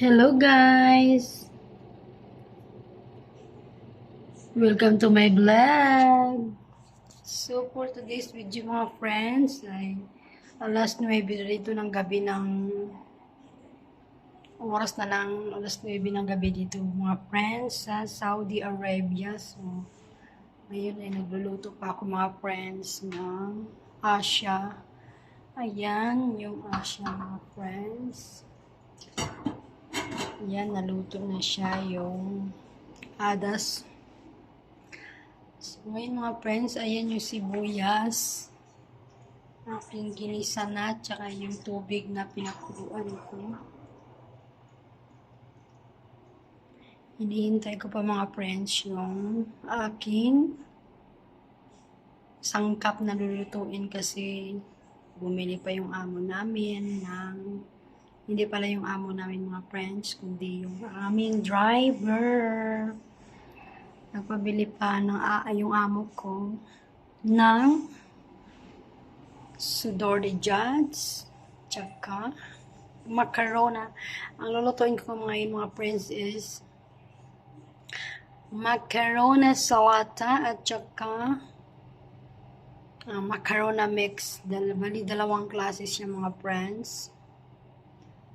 Hello guys! Welcome to my vlog! So for today's video mga friends ay alas 9 na dito ng gabi ng oras na lang alas 9 ng gabi dito mga friends sa Saudi Arabia. So ngayon ay nagluluto pa ako mga friends ng Asya. Ayan yung Asya mga friends. Yan, naluto na siya yung adas. So, ngayon mga friends, ayan yung sibuyas. Aking ginisa na, tsaka yung tubig na pinakuluan ko. Hinihintay ko pa mga friends yung aking sangkap na lulutuin kasi bumili pa yung amo namin ng hindi pala yung amo namin mga friends, kundi yung aming driver. Nagpabili pa ng uh, yung amo ko ng sudor de judge, tsaka macarona. Ang lulutuin ko ngayon mga friends is macarona salata at tsaka uh, macarona mix. Dal bali dalawang klase siya mga friends.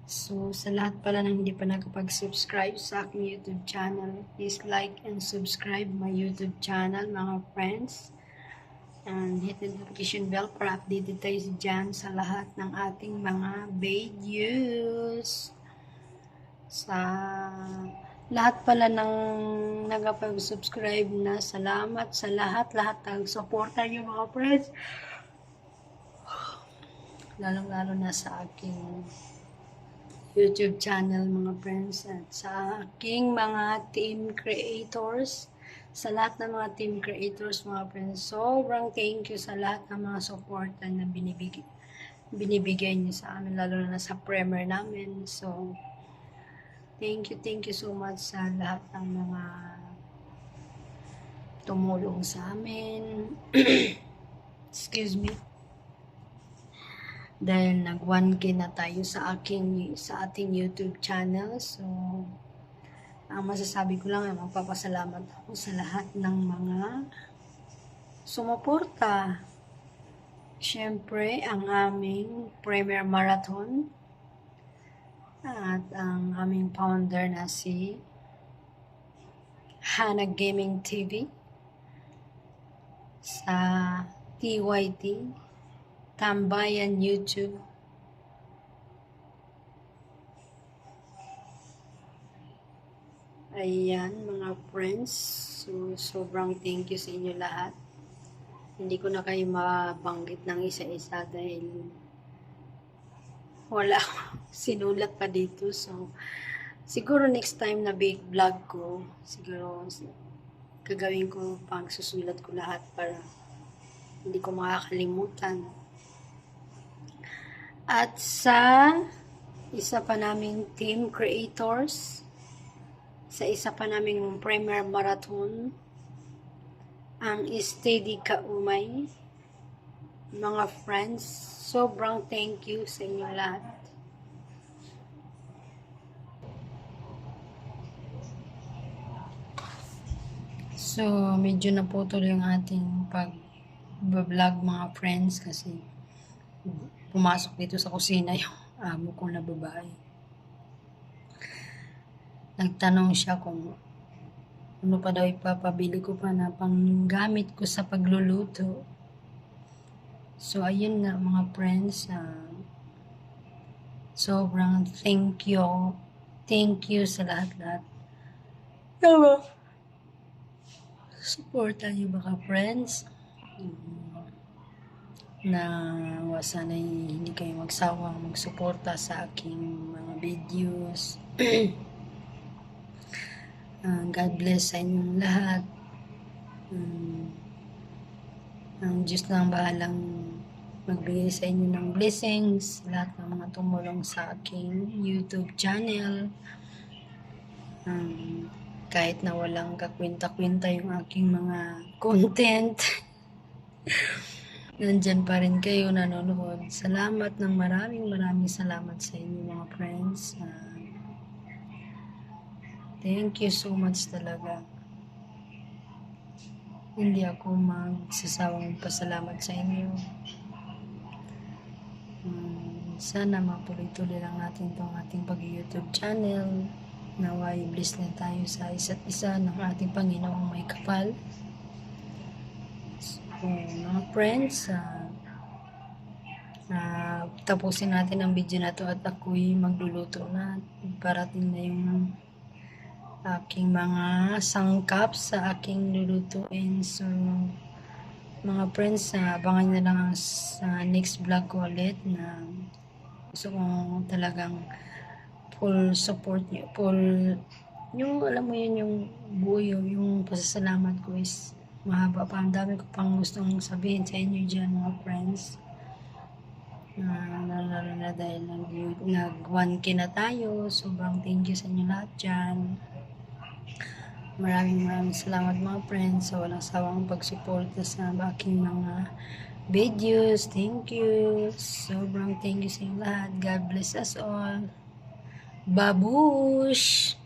So, sa lahat pala ng hindi pa nakapag-subscribe sa aking YouTube channel, please like and subscribe my YouTube channel, mga friends. And hit the notification bell para updated tayo dyan sa lahat ng ating mga videos. Sa lahat pala ng nakapag-subscribe na salamat sa lahat-lahat ng suporta niyo mga friends. Lalong-lalo na sa aking YouTube channel mga friends at sa aking mga team creators sa lahat ng mga team creators mga friends sobrang thank you sa lahat ng mga support na binibigay binibigay niyo sa amin lalo na sa premier namin. So thank you thank you so much sa lahat ng mga tumulong sa amin. Excuse me dahil nag 1k na tayo sa aking sa ating YouTube channel. So ang masasabi ko lang ay magpapasalamat ako sa lahat ng mga sumuporta. Siyempre, ang aming Premier Marathon at ang aming founder na si Hana Gaming TV sa TYT Tambayan YouTube. Ayan, mga friends. So, sobrang thank you sa inyo lahat. Hindi ko na kayo mabanggit ng isa-isa dahil wala sinulat pa dito. So, siguro next time na big vlog ko, siguro gagawin ko pang susulat ko lahat para hindi ko makakalimutan. At sa isa pa naming team creators, sa isa pa naming premier marathon, ang Steady Kaumay, mga friends, sobrang thank you sa inyo lahat. So, medyo naputol yung ating pag-vlog mga friends kasi pumasok dito sa kusina yung amo ko na babae. Nagtanong siya kung ano pa daw ipapabili ko pa na panggamit ko sa pagluluto. So, ayun nga mga friends. Uh, sobrang thank you. Thank you sa lahat-lahat. Tama. Supportan niyo baka friends. Mm na sana hindi kayo magsawang magsuporta sa aking mga videos. uh, God bless sa inyong lahat. Um, ang Diyos na ang bahalang magbigay sa inyo ng blessings, lahat ng mga tumulong sa aking YouTube channel. Um, kahit na walang kakwenta-kwenta yung aking mga content. Nandyan pa rin kayo nanonood. Salamat ng maraming maraming salamat sa inyo mga friends. Uh, Thank you so much talaga. Hindi ako magsasawang pasalamat sa inyo. Hmm, sana matuloy-tuloy lang natin itong ating pag-YouTube channel. Naway bless na tayo sa isa't isa ng ating Panginoong may kapal. So, mga friends, ah, ah, tapusin natin ang video na to at ako'y magluluto na. Parating na yung aking mga sangkap sa aking lulutuin. So, mga friends, ah, abangan nyo lang ang sa next vlog ko ulit na gusto kong talagang full support nyo, full, yung alam mo yun, yung buo yung pasasalamat ko is mahaba pa. Ang dami ko pang gustong sabihin sa inyo dyan, mga friends. Na, lalo na dahil nag, nag 1K na tayo. Sobrang thank you sa inyo lahat dyan. Maraming maraming salamat mga friends sa walang sawang pagsuporta sa aking mga videos. Thank you. Sobrang thank you sa inyo lahat. God bless us all. Babush!